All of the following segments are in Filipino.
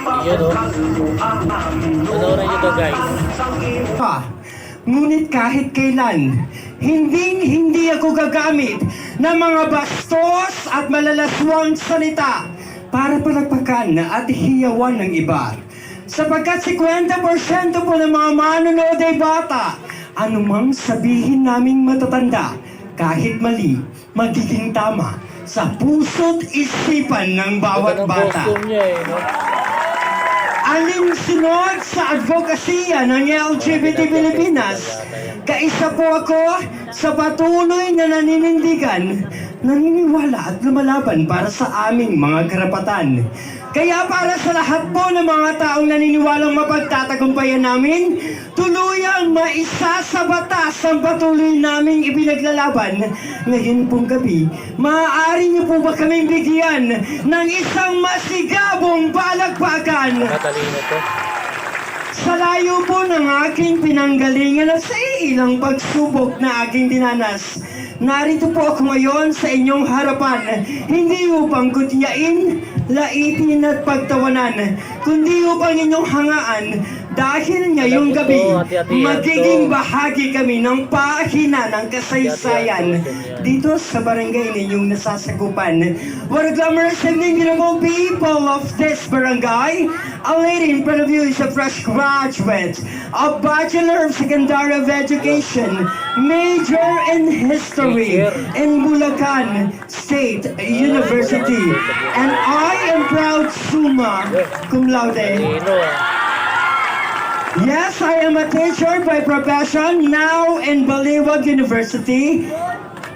Yun o. Panoorin nyo to guys. pa. Ngunit kahit kailan, hindi hindi ako gagamit ng mga bastos at malalaswang salita para palagpakan at hiyawan ng iba. Sapagkat 50% po ng mga manonood ay bata, anumang sabihin naming matatanda, kahit mali, magiging tama sa puso't isipan ng bawat bata. niya eh. No? Alinsunod sa advokasya ng LGBT Pilipinas, kaisa po ako sa patuloy na naninindigan, naniniwala at lumalaban para sa aming mga karapatan. Kaya para sa lahat po ng mga taong naniniwalang mapagtatagumpayan namin, tuluyang maisa sa batas ang patuloy naming ibinaglalaban. Ngayon pong gabi, maaari niyo po ba kaming bigyan ng isang masigabong palagpakan? Matalino to. Sa layo po ng aking pinanggalingan at sa ilang pagsubok na aking dinanas, narito po ako ngayon sa inyong harapan, hindi upang kutyain, laitin at pagtawanan, kundi upang inyong hangaan dahil ngayong gabi, magiging bahagi kami ng pahina ng kasaysayan dito sa barangay ninyong nasasakupan. What a glamorous evening, beautiful people of this barangay. A lady in front of you is a fresh graduate, a Bachelor of Secondary of Education, major in History in Bulacan State University. And I am proud summa cum laude. Yes, I am a teacher by profession now in Baliwag University.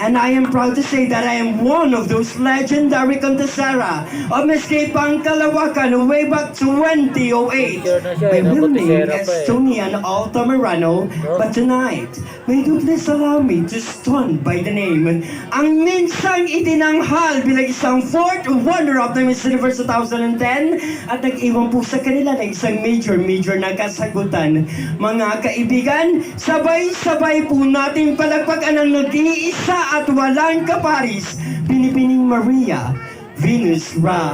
And I am proud to say that I am one of those legendary contestera of Miss K Pangkalawakan way back 2008 Sure na siya, by eh, no? winning Contestera pa eh. Altamirano. No? But tonight, may you please allow me to stun by the name ang minsang itinanghal bilang isang fourth runner-up ng Miss Universe 2010 at nag-iwan po sa kanila ng isang major-major na kasagutan. Mga kaibigan, sabay-sabay po nating palagpagan ang nag-iisa at walang kaparis, Pinipining Maria Venus Ra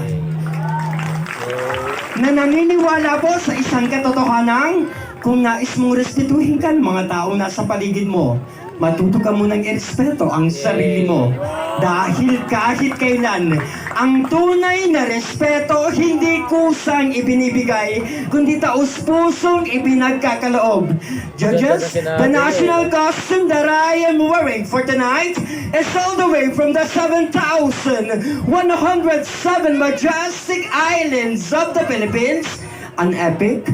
na naniniwala po sa isang katotohanan kung nais mong respetuhin ka ng mga tao nasa paligid mo, matuto ka munang irespeto ang sarili mo. Dahil kahit kailan, ang tunay na respeto hindi kusang ibinibigay, kundi taus-pusong ibinagkakaloob. Judges, the national costume that I am wearing for tonight is all the way from the 7,107 majestic islands of the Philippines, an epic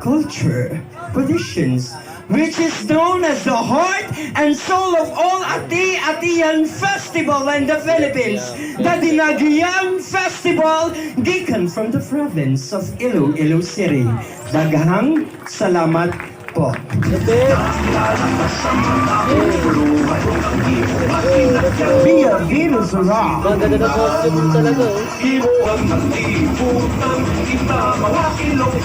culture, traditions, which is known as the heart and soul of all Ati-Atian Festival in the Philippines, the Dinagyang Festival, given from the province of Iloilo City. Daghang salamat po. Via Venus Rock. Ganda ng costume talaga. Ibo ang nagtibutang kita, mga kilong